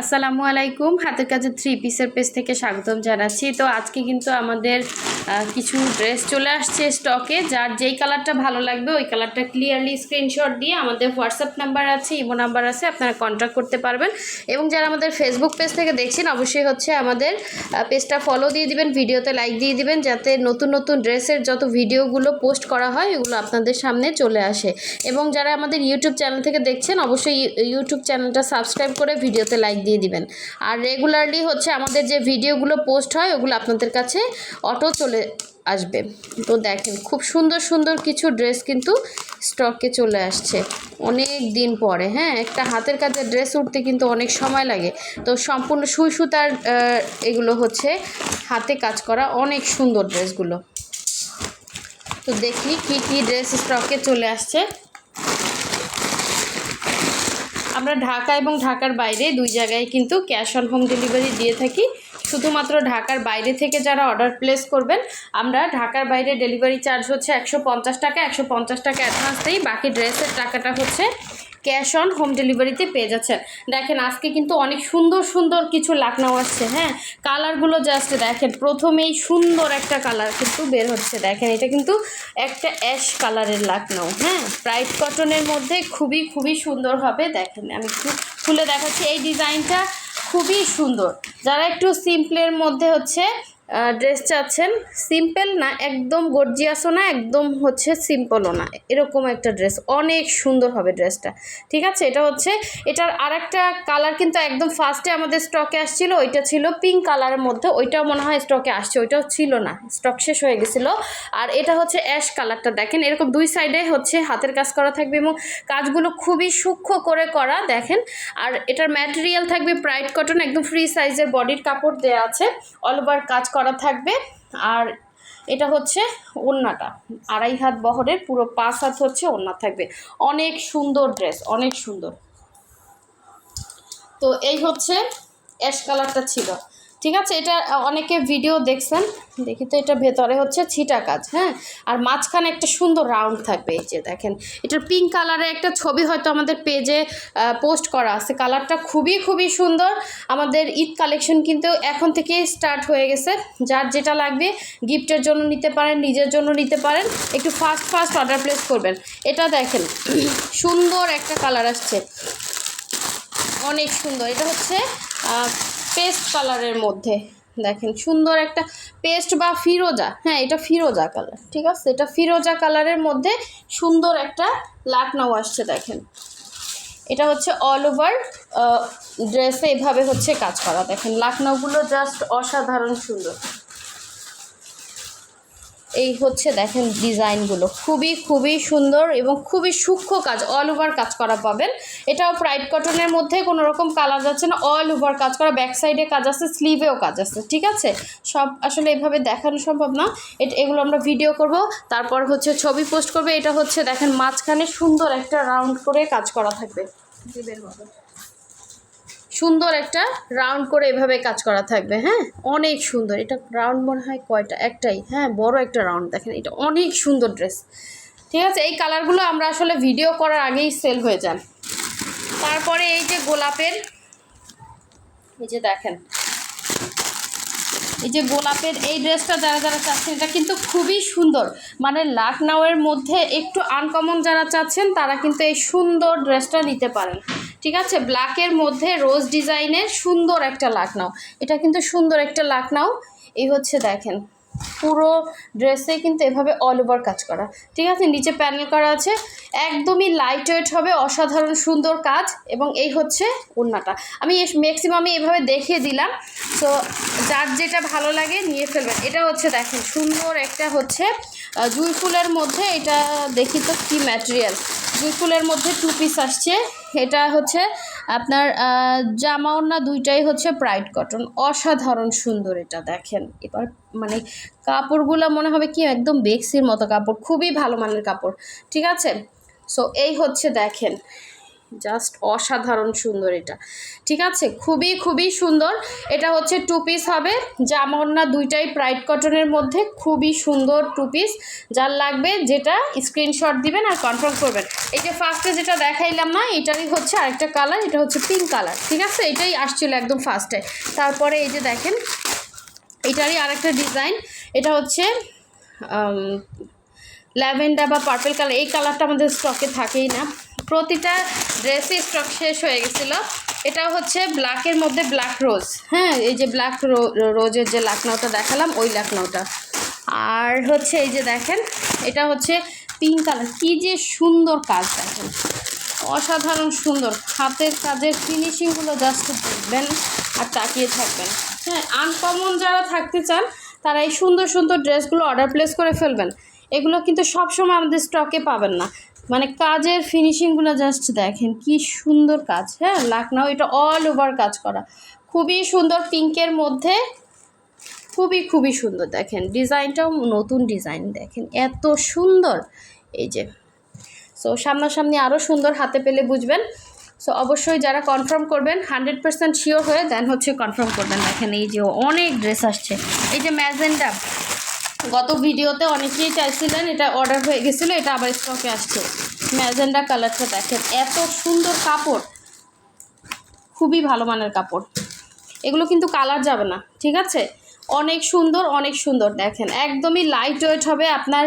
আসসালামু আলাইকুম। হাতের কাছে থ্রি পিসের পেজ থেকে স্বাগতম জানাচ্ছি। তো আজকে কিন্তু আমাদের কিছু ড্রেস চলে আসছে স্টকে যার যেই কালারটা ভালো লাগবে, ওই কালারটা ক্লিয়ারলি স্ক্রিনশট দিয়ে আমাদের হোয়াটসঅ্যাপ নাম্বার আছে ইমো নাম্বার আছে, আপনারা কন্ট্যাক্ট করতে পারবেন। এবং যারা আমাদের ফেসবুক পেজ থেকে দেখছেন, অবশ্যই হচ্ছে আমাদের পেজটা ফলো দিয়ে দিবেন, ভিডিওতে লাইক দিয়ে দিবেন, যাতে নতুন নতুন ড্রেসের যত ভিডিওগুলো পোস্ট করা হয়, এগুলো আপনাদের সামনে চলে আসে। এবং যারা আমাদের ইউটিউব চ্যানেল থেকে দেখছেন, অবশ্যই ইউ- ইউটিউব চ্যানেলটা সাবস্ক্রাইব করে ভিডিওতে লাইক দিয়ে দিবেন। আর রেগুলারলি হচ্ছে আমাদের যে ভিডিওগুলো পোস্ট হয়, ওগুলো আপনাদের কাছে অটো চলে আসবে। তো দেখেন, খুব সুন্দর সুন্দর কিছু ড্রেস কিন্তু স্টকে চলে আসছে। অনেক দিন পরে হ্যাঁ? একটা হাতের কাজের ড্রেস উঠতে কিন্তু অনেক সময় লাগে। তো সম্পূর্ণ সুই সুতার এগুলো হচ্ছে হাতে কাজ করা অনেক সুন্দর ড্রেসগুলো তো দেখি কি কি ড্রেস স্টকে চলে আসছে। আমরা ঢাকা এবং ঢাকার বাইরে দুই জায়গায় কিন্তু ক্যাশ অন হোম ডেলিভারি দিয়ে থাকি। শুধুমাত্র ঢাকার বাইরে থেকে যারা অর্ডার প্লেস করবেন, আমরা ঢাকার বাইরে ডেলিভারি চার্জ হচ্ছে একশো পঞ্চাশ টাকা, একশো পঞ্চাশ টাকা অ্যাডভান্স দিই বাকি ড্রেসের টাকাটা হচ্ছে ক্যাশ অন হোম ডেলিভারিতে পেয়ে যাচ্ছেন। দেখেন, আজকে কিন্তু অনেক সুন্দর সুন্দর কিছু লাকনাও আসছে হ্যাঁ? কালারগুলো জাস্ট দেখেন, প্রথমেই সুন্দর একটা কালার কিন্তু বের হচ্ছে। দেখেন, এটা কিন্তু একটা অ্যাশ কালারের লাকনাও হ্যাঁ? ব্রাইট কটনের মধ্যে খুবই খুবই সুন্দর হবে। দেখেন, আমি একটু খুলে দেখাচ্ছি। এই ডিজাইনটা খুবই সুন্দর। যারা একটু সিম্পলের মধ্যে হচ্ছে ড্রেস চাচ্ছেন। সিম্পল না, একদম গর্জিয়াসও না, একদম হচ্ছে সিম্পলও না। এরকম একটা ড্রেস অনেক সুন্দর হবে ড্রেসটা ঠিক আছে? এটা হচ্ছে, এটার আরেকটা কালার কিন্তু একদম ফার্স্টে আমাদের স্টকে আসছিল, ওইটা ছিল পিঙ্ক কালারের মধ্যে। ওইটাও মনে হয় স্টকে আসছে, ওইটাও ছিল না। স্টক শেষ হয়ে গেছিল। আর এটা হচ্ছে অ্যাশ কালারটা দেখেন, এরকম দুই সাইডে হচ্ছে হাতের কাজ করা থাকবে এবং কাজগুলো খুবই সূক্ষ্ম করে করা, দেখেন। আর এটার ম্যাটেরিয়াল থাকবে ব্রাইট কটন একদম ফ্রি সাইজের বডির কাপড় দেওয়া আছে। অল ওভার কাজ করা থাকবে। আর এটা হচ্ছে ওড়নাটা। আড়াই হাত বহরের পুরো পাঁচ হাত হচ্ছে ওড়না থাকবে। অনেক সুন্দর ড্রেস, অনেক সুন্দর। তো এই হচ্ছে অ্যাশ কালারটা ছিল। ঠিক আছে, এটা অনেকে ভিডিও দেখছেন, দেখি তো এটা ভেতরে হচ্ছে ছিটা কাজ হ্যাঁ? আর মাঝখানে একটা সুন্দর রাউন্ড থাকবে, এই যে দেখেন। এটার পিঙ্ক কালারের একটা ছবি হয়তো আমাদের পেজে পোস্ট করা আছে। কালারটা খুবই খুবই সুন্দর। আমাদের ঈদ কালেকশন কিন্তু এখন থেকে স্টার্ট হয়ে গেছে। যার যেটা লাগবে গিফটের জন্য নিতে পারেন, নিজের জন্য নিতে পারেন। একটু ফাস্ট ফাস্ট অর্ডার প্লেস করবেন। এটা দেখেন, সুন্দর একটা কালার আসছে। অনেক সুন্দর। এটা হচ্ছে পেস্ট কালারের মধ্যে। দেখেন, সুন্দর একটা পেস্ট বা ফিরোজা। হ্যাঁ এটা ফিরোজা কালার, ঠিক আছে? এটা ফিরোজা কালারের মধ্যে সুন্দর একটা লাকনাও আসছে, দেখেন। এটা হচ্ছে অল ওভার ড্রেসে এভাবে হচ্ছে কাজ করা। দেখেন লাকনাওগুলো জাস্ট অসাধারণ সুন্দর। এই হচ্ছে দেখেন ডিজাইনগুলো। খুবই খুবই সুন্দর এবং খুবই সূক্ষ্ম কাজ অল ওভার কাজ করা পাবেন। এটাও প্রাইড কটনের মধ্যে কোনো রকম কালার যাচ্ছে না অল ওভার কাজ করা। ব্যাক সাইডে কাজ আছে স্লিভেও কাজ আছে, ঠিক আছে? সব আসলে এভাবে দেখানো সম্ভব না। এটা এগুলো আমরা ভিডিও করব, তারপর হচ্ছে ছবি পোস্ট করবে। এটা হচ্ছে দেখেন মাঝখানে সুন্দর একটা রাউন্ড করে কাজ করা থাকবে। সুন্দর একটা রাউন্ড করে এভাবে কাজ করা থাকবে হ্যাঁ? অনেক সুন্দর। এটা রাউন্ড মনে হয় কয়টা? একটাই হ্যাঁ? বড় একটা রাউন্ড দেখেন। এটা অনেক সুন্দর ড্রেস ঠিক আছে? এই কালারগুলো আমরা আসলে ভিডিও করার আগেই সেল হয়ে যান। তারপরে এই যে গোলাপের, এই যে দেখেন। এই যে গোলাপের এই ড্রেসটা যারা যারা চাচ্ছেন, এটা কিন্তু খুবই সুন্দর। মানে লাকনাওয়ের মধ্যে একটু আনকমন যারা চাচ্ছেন, তারা কিন্তু এই সুন্দর ড্রেসটা নিতে পারেন। ঠিক আছে? ব্ল্যাকের মধ্যে রোজ ডিজাইনের সুন্দর একটা লাকনাও। এটা কিন্তু সুন্দর একটা লাকনাও। এই হচ্ছে দেখেন। পুরো ড্রেসে কিন্তু এভাবে অল ওভার কাজ করা। ঠিক আছে, নিচে প্যানেল করা আছে। একদমই লাইট ওয়েট হবে, অসাধারণ, সুন্দর কাজ এবং এই হচ্ছে উন্নাটা আমি ম্যাক্সিমামই এভাবে দেখিয়ে দিলাম। তো যার যেটা ভালো লাগে নিয়ে ফেলবেন। এটা হচ্ছে দেখেন, সুন্দর একটা হচ্ছে জুঁই ফুলের মধ্যে এটা দেখি তো কি ম্যাটেরিয়াল জুঁই ফুলের মধ্যে টু পিস আসছে। এটা হচ্ছে আপনার জামা ওড়না দুইটাই হচ্ছে ব্রাইট কটন অসাধারণ সুন্দর এটা, দেখেন। এবার মানে কাপড়গুলো মনে হবে কি একদম বেক্সির মতো কাপড়, খুবই ভালো মানের কাপড়, ঠিক আছে? সো এই হচ্ছে দেখেন। জাস্ট অসাধারণ সুন্দর এটা। ঠিক আছে? খুবই খুবই সুন্দর। এটা হচ্ছে টু পিস হবে। জামর না দুইটাই প্রাইড কটনের মধ্যে খুবই সুন্দর টু পিস যার লাগবে যেটা স্ক্রিনশট দিবেন আর কনফার্ম করবেন। এই যে ফার্স্টে যেটা দেখাইলাম না, এটারই হচ্ছে আরেকটা কালার এটা হচ্ছে পিঙ্ক কালার ঠিক আছে? এটাই আসছিল একদম ফার্স্টে তারপরে এই যে দেখেন, এটারই আরেকটা ডিজাইন এটা হচ্ছে ল্যাভেন্ডার বা পার্পেল কালার, এই কালারটা আমাদের স্টকে থাকেই না। প্রতিটা ড্রেসই স্টক শেষ হয়ে গেছিল। এটা হচ্ছে ব্ল্যাকের মধ্যে ব্ল্যাক রোজ হ্যাঁ এই যে ব্ল্যাক রোজের যে লাকনাওটা দেখালাম, ওই লাকনাওটা। আর হচ্ছে এই যে দেখেন, এটা হচ্ছে পিঙ্ক কালার কী যে সুন্দর কাজ দেখেন। অসাধারণ সুন্দর। হাতের কাজের ফিনিশিংগুলো জাস্ট দেখবেন আর তাকিয়ে থাকবেন। হ্যাঁ আনকমন যারা থাকতে চান, তারা এই সুন্দর সুন্দর ড্রেসগুলো অর্ডার প্লেস করে ফেলবেন। এগুলো কিন্তু সবসময় আমাদের স্টকে পাবেন না। মানে কাজের ফিনিশিংগুলো জাস্ট দেখেন, কি সুন্দর কাজ হ্যাঁ? লাকনাও এটা অল ওভার কাজ করা। খুবই সুন্দর পিঙ্কের মধ্যে, খুবই খুবই সুন্দর দেখেন। ডিজাইনটাও নতুন ডিজাইন দেখেন, এত সুন্দর। এই যে সো সামনাসামনি আরও সুন্দর হাতে পেলে বুঝবেন। সো অবশ্যই যারা কনফার্ম করবেন হান্ড্রেড পার্সেন্ট শিওর হয়ে দেন হচ্ছে কনফার্ম করবেন। দেখেন এই যে অনেক ড্রেস আসছে। এই যে ম্যাজেন্ডা গত ভিডিওতে অনেকেই চাইছিলেন এটা অর্ডার হয়ে গেছিল, এটা আবার স্টকে আসছে। ম্যাজেন্ডা কালারটা দেখেন, এত সুন্দর কাপড়। খুবই ভালো মানের কাপড়। এগুলো কিন্তু কালার যাবে না, ঠিক আছে? অনেক সুন্দর অনেক সুন্দর, দেখেন। একদমই লাইট ওয়েট হবে, আপনার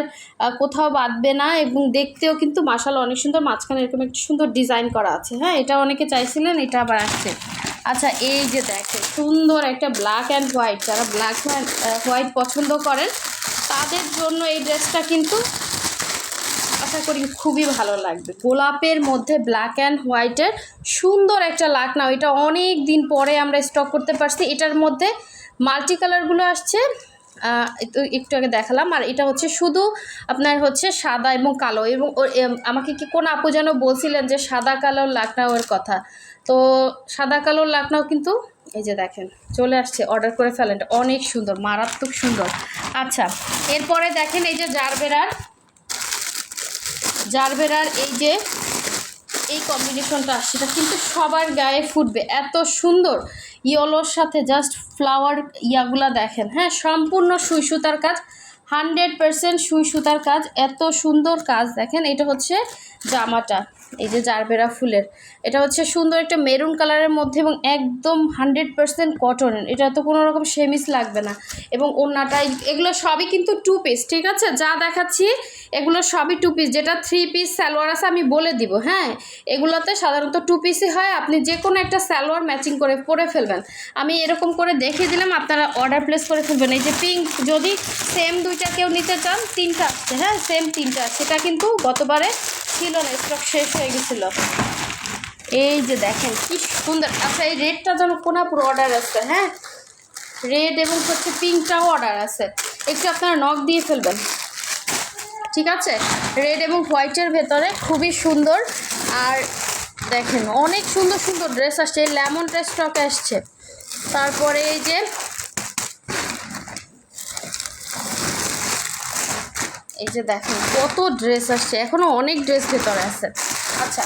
কোথাও বাঁধবে না এবং দেখতেও কিন্তু মাসাল অনেক সুন্দর। মাঝখানে এরকম একটা সুন্দর ডিজাইন করা আছে। হ্যাঁ এটা অনেকে চাইছিলেন, এটা আবার আসছে। আচ্ছা এই যে দেখেন সুন্দর একটা ব্ল্যাক অ্যান্ড হোয়াইট যারা ব্ল্যাক অ্যান্ড হোয়াইট পছন্দ করেন, তাদের জন্য এই ড্রেসটা কিন্তু আশা করি খুবই ভালো লাগবে। গোলাপের মধ্যে ব্ল্যাক অ্যান্ড হোয়াইটের সুন্দর একটা লাক লাকনাও এটা অনেক দিন পরে আমরা স্টক করতে পারছি। এটার মধ্যে মাল্টি কালারগুলো আসছে। একটু- আগে দেখালাম। আর এটা হচ্ছে শুধু আপনার হচ্ছে সাদা এবং কালো এবং আমাকে কি কোন আপু যেন বলছিলেন যে সাদা, কালো লাকনাওয়ের কথা। তো সাদা কালোর লাকনাও কিন্তু এই যে দেখেন, চলে আসছে। অর্ডার করে ফেলেন। অনেক সুন্দর, মারাত্মক সুন্দর। আচ্ছা এরপরে দেখেন এই যে জারবেরার জারবেরার এই যে, এই কম্বিনেশনটা সেটা কিন্তু সবার গায়ে ফুটবে। এত সুন্দর। ইয়েলোর সাথে জাস্ট ফ্লাওয়ার ইয়াগুলা দেখেন। হ্যাঁ সম্পূর্ণ সুই সুতার কাজ হান্ড্রেড পারসেন্ট সুই সুতার কাজ, এত সুন্দর কাজ। দেখেন, এটা হচ্ছে জামাটা। এই যে জারবেরা ফুলের, এটা হচ্ছে সুন্দর একটা মেরুন কালারের মধ্যে এবং একদম হান্ড্রেড পারসেন্ট কটন। এটা তো কোনো রকম সেমিস লাগবে না। এবং ওড়নাটা, এগুলো সবই কিন্তু টু পিস ঠিক আছে? যা দেখাচ্ছি, এগুলো সবই টু পিস যেটা থ্রি পিস সালোয়ার আছে আমি বলে দিব হ্যাঁ? এগুলোতে সাধারণত টু পিসই হয়। আপনি যে কোনো একটা সালোয়ার ম্যাচিং করে, পরে ফেলবেন। আমি এরকম করে দেখিয়ে দিলাম, আপনারা অর্ডার প্লেস করে ফেলবেন। এই যে পিঙ্ক যদি সেম দুইটা কেউ নিতে চান, তিনটা আসছে হ্যাঁ? সেম তিনটা সেটা কিন্তু গতবারে ছিল না স্টক শেষ হয়ে গেছিল। এই যে দেখেন, কি সুন্দর। আচ্ছা এই রেডটা যেন কোনাপুর অর্ডার আছে হ্যাঁ? রেড এবং হচ্ছে পিঙ্কটাও অর্ডার আছে। একটু আপনারা নখ দিয়ে ফেলবেন। ঠিক আছে? রেড এবং হোয়াইটের ভেতরে খুবই সুন্দর। আর দেখেন, অনেক সুন্দর সুন্দর ড্রেস আসছে। এই লেমনটা স্টক আসছে। তারপরে এই যে এই যে দেখেন, কত ড্রেস আসছে। এখনও অনেক ড্রেস ভেতরে আছে। আচ্ছা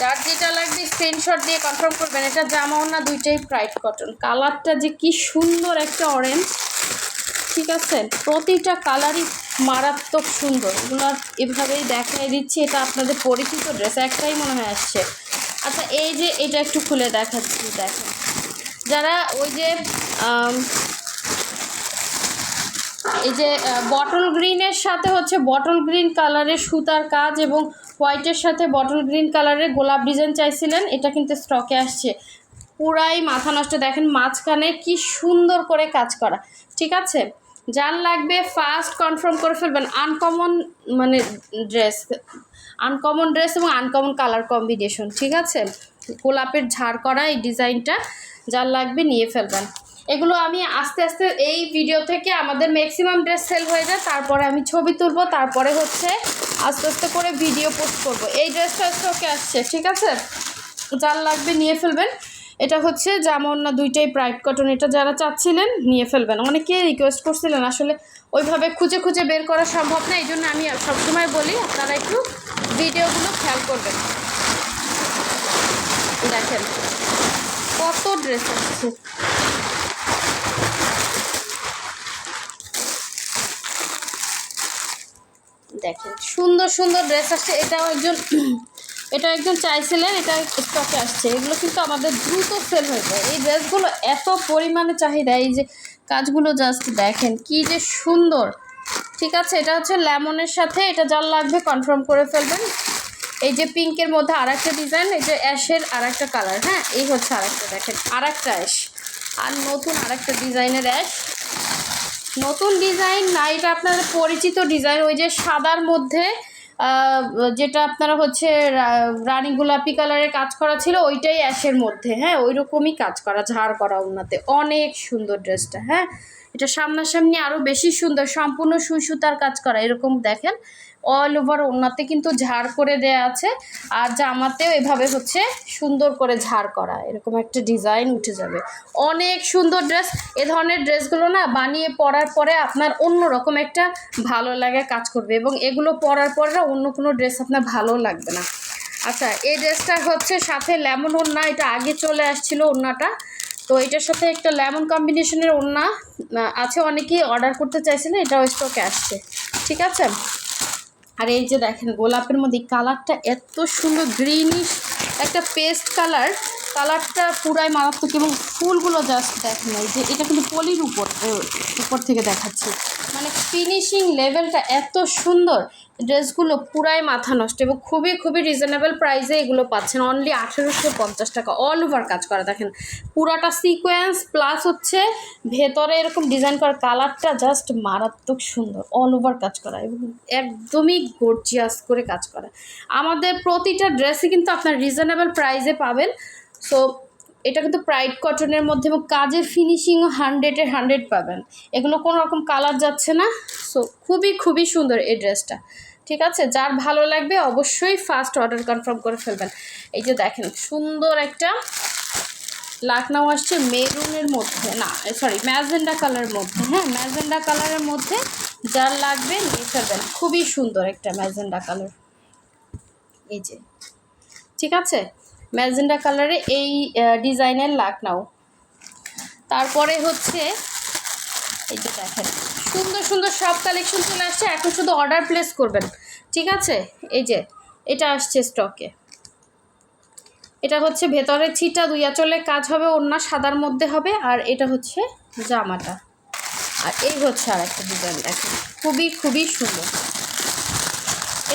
যার যেটা লাগবে স্ক্রিনশট দিয়ে কনফার্ম করবেন, এটা জামাও না, দুইটাই প্রাইড কটন কালারটা যে কি সুন্দর একটা অরেঞ্জ ঠিক আছে? প্রতিটা কালারই মারাত্মক সুন্দর। এগুলো এভাবেই দেখাই দিচ্ছি, এটা আপনাদের পরিচিত ড্রেস একটাই মনে হয় আসছে। আচ্ছা এই যে এটা একটু খুলে দেখাচ্ছি, দেখেন। যারা ওই যে এই যে বটল গ্রিনের সাথে হচ্ছে বটল গ্রিন কালারের সুতার কাজ এবং হোয়াইটের সাথে বটল গ্রিন কালারের গোলাপ ডিজাইন চাইছিলেন। এটা কিন্তু স্টকে আসছে। পুরাই মাথা নষ্ট। দেখেন মাঝখানে কি সুন্দর করে কাজ করা। ঠিক আছে? যার লাগবে ফার্স্ট কনফার্ম করে ফেলবেন। আনকমন মানে ড্রেস আনকমন ড্রেস এবং আনকমন কালার কম্বিনেশন ঠিক আছে? গোলাপের ঝাড় করা এই ডিজাইনটা যার লাগবে নিয়ে ফেলবেন। এগুলো আমি আস্তে আস্তে এই ভিডিও থেকে আমাদের ম্যাক্সিমাম ড্রেস সেল হয়ে যায়, তারপরে আমি ছবি তুলবো, তারপরে হচ্ছে আস্তে আস্তে করে ভিডিও পোস্ট করব। এই ড্রেসটা স্টকে আসছে, ঠিক আছে? যার লাগবে নিয়ে ফেলবেন। এটা হচ্ছে যেমন না দুইটাই প্রাইড কটন এটা যারা চাচ্ছিলেন নিয়ে ফেলবেন। অনেকে রিকোয়েস্ট করছিলেন, আসলে ওইভাবে খুঁজে খুঁজে বের করা সম্ভব না এই জন্য আমি সবসময় বলি, আপনারা একটু ভিডিওগুলো খেয়াল করবেন। দেখেন, কত ড্রেস আসছে। দেখেন, সুন্দর সুন্দর ড্রেস আসছে। এটাও একজন এটা একজন চাইছিলেন এটা স্টকে আসছে। এগুলো কিন্তু আমাদের দ্রুত সেল হয়ে যায়। এই ড্রেসগুলো এত পরিমাণে চাহিদা, এই যে কাজগুলো জাস্ট দেখেন, কি যে সুন্দর। ঠিক আছে, এটা হচ্ছে লেমনের সাথে, এটা যার লাগবে কনফার্ম করে ফেলবেন। এই যে পিঙ্কের মধ্যে আর একটা ডিজাইন এই যে অ্যাশের আর একটা কালার হ্যাঁ? এই হচ্ছে আর একটা দেখেন আর একটা অ্যাশ। আর নতুন আর একটা ডিজাইনের অ্যাশ। নতুন ডিজাইন না এটা আপনার পরিচিত ডিজাইন, ওই যে সাদার মধ্যে যেটা আপনারা হচ্ছে রানী গোলাপি কালারের কাজ করা ছিল, ওইটাই অ্যাশের মধ্যে হ্যাঁ? ওই রকমই কাজ করা, ঝাড় করা ওনাতে। অনেক সুন্দর ড্রেসটা হ্যাঁ? এটা সামনাসামনি আরও বেশি সুন্দর, সম্পূর্ণ সুই সুতার কাজ করা, এরকম দেখেন। অল ওভার ওনাতে কিন্তু ঝাড় করে দেয়া আছে। আর জামাতেও এভাবে হচ্ছে সুন্দর করে ঝাড় করা। এরকম একটা ডিজাইন উঠে যাবে। অনেক সুন্দর ড্রেস এ ধরনের ড্রেসগুলো না বানিয়ে পরার পরে আপনার অন্য রকম একটা ভালো লাগে কাজ করবে এবং এগুলো পরার পরে না অন্য কোনো ড্রেস আপনার ভালো লাগবে না। আচ্ছা এই ড্রেসটা হচ্ছে সাথে লেমন ওড়না। এটা আগে চলে আসছিল ওড়নাটা। তো এটার সাথে একটা লেমন কম্বিনেশনের ওড়না আছে। অনেকেই অর্ডার করতে চাইছেন এটাও স্টকে আসছে। ঠিক আছে? আর এই যে দেখেন গোলাপের মধ্যে কালারটা এত সুন্দর গ্রিনিশ একটা পেস্ট কালার কালারটা পুরাই মারাত্মক এবং ফুলগুলো জাস্ট দেখেন এই যে এটা কিন্তু পলির উপর উপর থেকে দেখাচ্ছি। মানে ফিনিশিং লেভেলটা এত সুন্দর, ড্রেসগুলো পুরাই মাথা নষ্ট এবং খুবই খুবই রিজনেবল প্রাইসে এগুলো পাচ্ছেন। অনলি আঠেরোশো পঞ্চাশ টাকা অল ওভার কাজ করা। দেখেন, পুরাটা সিকোয়েন্স প্লাস হচ্ছে ভেতরে এরকম ডিজাইন করা কালারটা জাস্ট মারাত্মক সুন্দর অল ওভার কাজ করা এবং একদমই গর্জিয়াস করে কাজ করা। আমাদের প্রতিটা ড্রেসই কিন্তু আপনার রিজনেবল প্রাইসে পাবেন। সো এটা কিন্তু প্রাইড কটনের মধ্যে এবং কাজের ফিনিশিংও হান্ড্রেডের হান্ড্রেড পাবেন। এগুলো কোনো রকম কালার যাচ্ছে না। সো খুবই খুবই সুন্দর এই ড্রেসটা ঠিক আছে? যার ভালো লাগবে অবশ্যই ফার্স্ট অর্ডার কনফার্ম করে ফেলবেন। এই যে দেখেন, সুন্দর একটা লাকনাও আসছে মেরুনের মধ্যে। না সরি ম্যাজেন্ডা কালারের মধ্যে। হ্যাঁ ম্যাজেন্ডা কালারের মধ্যে যার লাগবে নিয়ে ফেলবেন। খুবই সুন্দর একটা ম্যাজেন্ডা কালার এই যে। ঠিক আছে? ম্যাজেন্ডা কালারে এই ডিজাইনের লাকনাও তারপরে হচ্ছে, এই যে দেখেন, সুন্দর সুন্দর সব কালেকশন চলে আসছে। এখন শুধু অর্ডার প্লেস করবেন, ঠিক আছে? এই যে, এটা আসছে স্টকে। এটা হচ্ছে ভেতরের ছিটা, দুই আঁচলের কাজ হবে অন্য সাদার মধ্যে হবে, আর এটা হচ্ছে জামাটা। আর এই হচ্ছে আর একটা ডিজাইন, দেখেন, খুবই খুবই সুন্দর।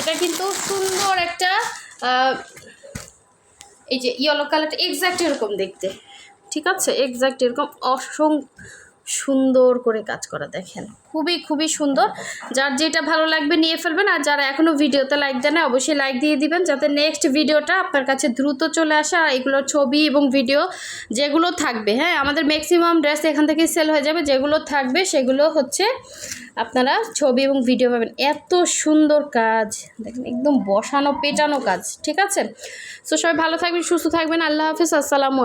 এটা কিন্তু সুন্দর একটা এই যে ইয়েলো কালারটা এক্স্যাক্ট এরকম দেখতে। ঠিক আছে? এক্স্যাক্ট এরকম অসং সুন্দর করে কাজ করা দেখেন। খুবই খুবই সুন্দর। যার যেটা ভালো লাগবে নিয়ে ফেলবেন আর যারা এখনও ভিডিওতে লাইক দেন অবশ্যই লাইক দিয়ে দিবেন যাতে নেক্সট ভিডিওটা আপনার কাছে দ্রুত চলে আসে আর এগুলোর ছবি এবং ভিডিও যেগুলো থাকবে হ্যাঁ? আমাদের ম্যাক্সিমাম ড্রেস এখান থেকে সেল হয়ে যাবে, যেগুলো থাকবে সেগুলো হচ্ছে আপনারা ছবি এবং ভিডিও পাবেন। এত সুন্দর কাজ। দেখেন, একদম বসানো পেটানো কাজ, ঠিক আছে? সো সবাই ভালো থাকবেন, সুস্থ থাকবেন। আল্লাহ হাফিজ, আসসালামু